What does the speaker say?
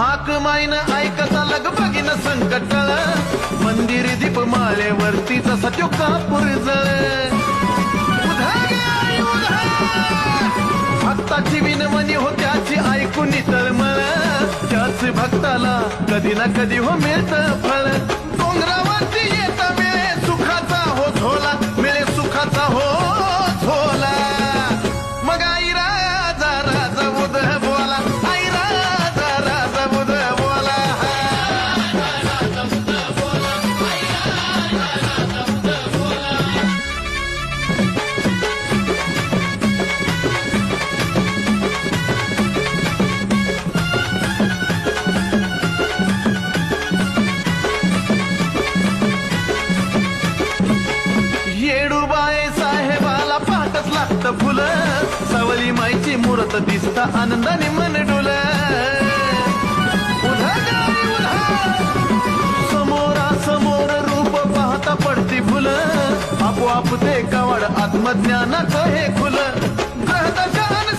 हाक माईन ऐकता लग बघीन संकटळ मंदिर दीप माळेवरती जसा त्यो कापूर जळ. भक्ताची विनमनी हो त्याची ऐकून तळमळ त्याच भक्ताला कधी ना कधी हो मिळत फळ. पाहतच फुल सावली सवली माईची मूर्त दिसता आनंदाने मन डोल समोरा समोर रूप पाहता पडती फुल. आपोआप ते कवड आत्मज्ञानाचं हे खुलं ग्रहदशान